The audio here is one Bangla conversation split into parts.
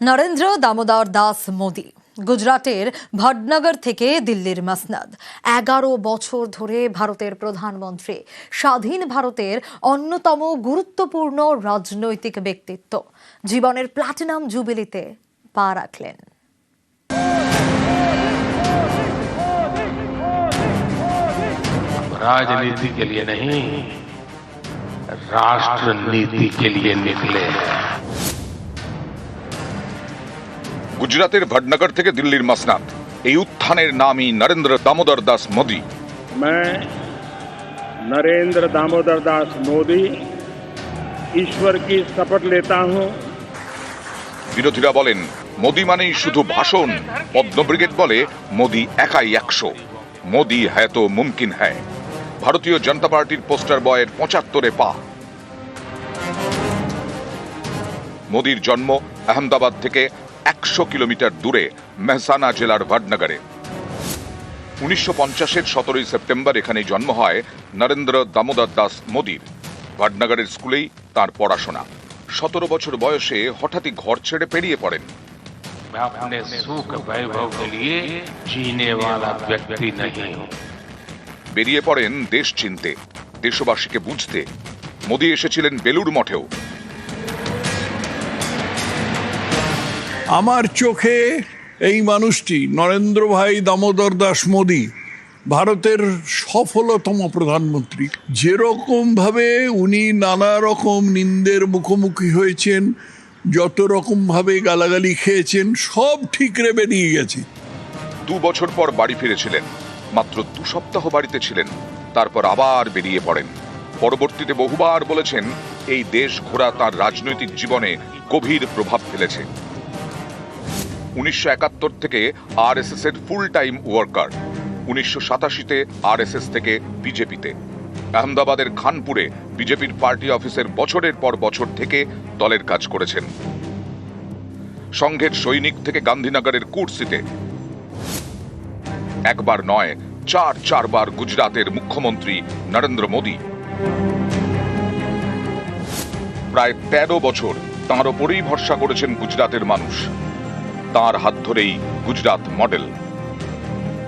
নরেন্দ্র দামোদর দাস মোদি গুজরাটের ভটনগর থেকে দিল্লির মাসনাদ এগারো বছর ধরে ভারতের প্রধানমন্ত্রী স্বাধীন ভারতের অন্যতম গুরুত্বপূর্ণ রাজনৈতিক ব্যক্তিত্ব জীবনের প্লাটিনাম জুবিলিতে পা রাখলেন राजनीति के लिए नहीं राष्ट्र नीति के लिए निकले हैं গুজরাতের ভটনগর থেকে দিল্লির মাসনাত এই উত্থানের নামই নরেন্দ্র দামোদর দাস মোদী मैं नरेंद्र दामोदर दास मोदी ईश्वर की शपथ लेता हूं বিরোধীরা বলেন মোদি মানেই শুধু ভাষণ পদ্ম ব্রিগেড বলে মোদি একাই একশো মোদি হ্যায় তো মুমকিন হ্যায় ভারতীয় জনতা পার্টির পোস্টার বয়ের পঁচাত্তরে পা মোদির জন্ম আহমেদাবাদ থেকে একশো কিলোমিটার দূরে মেহসানা জেলার ভাটনগরে। উনিশশো পঞ্চাশের সতেরোই সেপ্টেম্বর এখানেই জন্ম হয় নরেন্দ্র দামোদর দাস মোদীর। ভাটনগরের স্কুলেই তার পড়াশোনা। সতেরো বছর বয়সে হঠাৎই ঘর ছেড়ে পেরিয়ে পড়েন। বেরিয়ে পড়েন দেশ চিনতে দেশবাসীকে বুঝতে। মোদী এসেছিলেন বেলুর মঠেও। আমার চোখে এই মানুষটি, নরেন্দ্র ভাই দামোদর দাস মোদী, ভারতের সফলতম প্রধানমন্ত্রী। যেরকম ভাবে উনি নানা রকম নিন্দের মুখোমুখি হয়েছেন যত রকম ভাবে গালাগালি খেয়েছেন, সব ঠিক ঠিকরে বেরিয়ে গেছে। দু বছর পর বাড়ি ফিরেছিলেন, মাত্র দু সপ্তাহ বাড়িতে ছিলেন, তারপর আবার বেরিয়ে পড়েন। পরবর্তীতে বহুবার বলেছেন, এই দেশ ঘোরা তার রাজনৈতিক জীবনে গভীর প্রভাব ফেলেছে। উনিশশো একাত্তর থেকে আর এস এর ফুল টাইম ওয়ার্কার উনিশশো সাতাশিতে আর এস এস থেকে বিজেপিতে আহমেদাবাদের খানপুরে বিজেপির পার্টি অফিসের বছরের পর বছর থেকে দলের কাজ করেছেন। সংঘের সৈনিক থেকে গান্ধীনগরের কুর্সিতে। একবার নয়, চার চারবার গুজরাতের মুখ্যমন্ত্রী নরেন্দ্র মোদী। প্রায় তেরো বছর তাঁর ওপরেই ভরসা করেছেন গুজরাতের মানুষ। তার হাত ধরেই গুজরাত মডেল।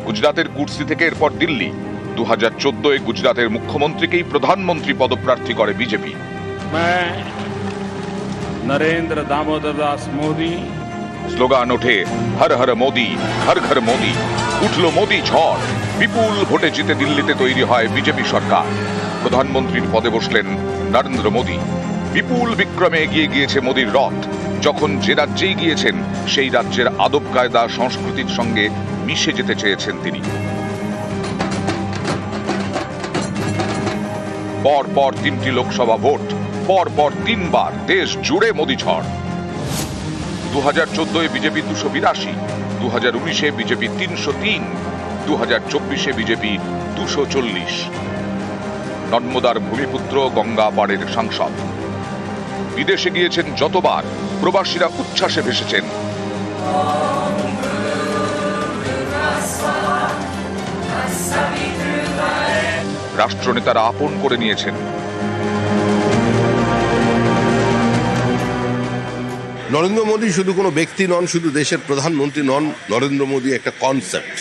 গুজরাতের কুর্সি থেকে এরপর দিল্লি। দু হাজার চোদ্দ এ গুজরাতের মুখ্যমন্ত্রীকেই প্রধানমন্ত্রী পদপ্রার্থী করে বিজেপি। নরেন্দ্র দামোদর দাস মোদী স্লোগান ওঠে হর হর মোদী হর ঘর মোদী উঠল মোদী ঝড়। বিপুল ভোটে জিতে দিল্লিতে তৈরি হয় বিজেপি সরকার। প্রধানমন্ত্রীর পদে বসলেন নরেন্দ্র মোদী। বিপুল বিক্রমে এগিয়ে গিয়েছে মোদীর রথ। যখন যে রাজ্যেই গিয়েছেন, সেই রাজ্যের আদব কায়দা সংস্কৃতির সঙ্গে মিশে যেতে চেয়েছেন তিনি। পর পর তিনটি লোকসভা ভোট, পর পর তিনবার দেশ জুড়ে মোদি ঝড়। দু হাজার চোদ্দোয় বিজেপি দুশো বিরাশি দু হাজার উনিশে বিজেপি তিনশো তিন দু হাজার চব্বিশে বিজেপি দুশো চল্লিশ। নর্মদার ভূমিপুত্র গঙ্গা পাড়ের সাংসদ। বিদেশে গিয়েছেন যতবার, প্রবাসীরা উচ্ছ্বাসে ভেসেছেন। রাষ্ট্রনেতারা আপন করে নিয়েছেন। নরেন্দ্র মোদী শুধু কোনো ব্যক্তি নন, শুধু দেশের প্রধানমন্ত্রী নন, নরেন্দ্র মোদী একটা কনসেপ্ট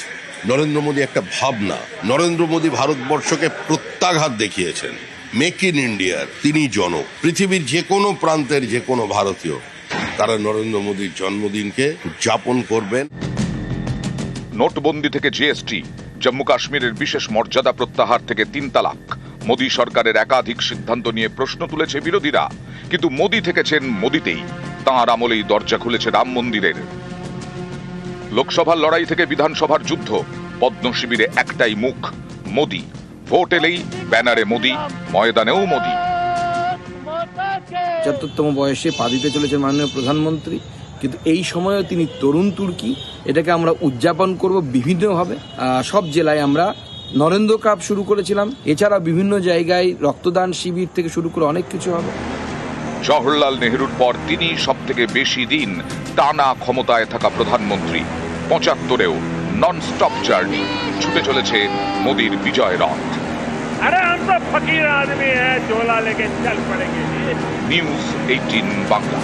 নরেন্দ্র মোদী একটা ভাবনা, নরেন্দ্র মোদী ভারতবর্ষকে প্রত্যাঘাত দেখিয়েছেন। মেক ইন ইন্ডিয়ার তিনি জনক। পৃথিবীর যে কোনো প্রান্তের যে কোনো ভারতীয়, তারা নরেন্দ্র মোদীর জন্মদিনকে উদযাপন করবেন। নোটবন্দি থেকে জিএসটি জম্মু কাশ্মীরের বিশেষ মর্যাদা প্রত্যাহার থেকে তিন তালাক। মোদী সরকারের একাধিক সিদ্ধান্ত নিয়ে প্রশ্ন তুলেছে বিরোধীরা, কিন্তু মোদী থেকেছেন মোদিতেই। তাঁর আমলেই দরজা খুলেছে রাম মন্দিরের। লোকসভার লড়াই থেকে বিধানসভার যুদ্ধ পদ্ম শিবিরে একটাই মুখ, মোদী। ভোট এলেই ব্যানারে মোদী ময়দানেও মোদী। পঁচাত্তরতম বয়সে পা দিতে চলেছেন মাননীয় প্রধানমন্ত্রী কিন্তু এই সময়ও তিনি তরুণ তুর্কি এটাকে আমরা উদযাপন করব বিভিন্নভাবে। সব জেলায় আমরা নরেন্দ্র কাপ শুরু করেছিলাম। এছাড়া বিভিন্ন জায়গায় রক্তদান শিবির থেকে শুরু করে অনেক কিছু হবে। জওহরলাল নেহরুর পর তিনি সব থেকে বেশি দিন টানা ক্ষমতায় থাকা প্রধানমন্ত্রী। পঁচাত্তরেও নন স্টপ জার্নি ছুটে চলেছে মোদীর বিজয় রথ। अरे हम तो फकीर आदमी है झोला लेके चल पड़ेंगे। न्यूज़ 18 बांग्ला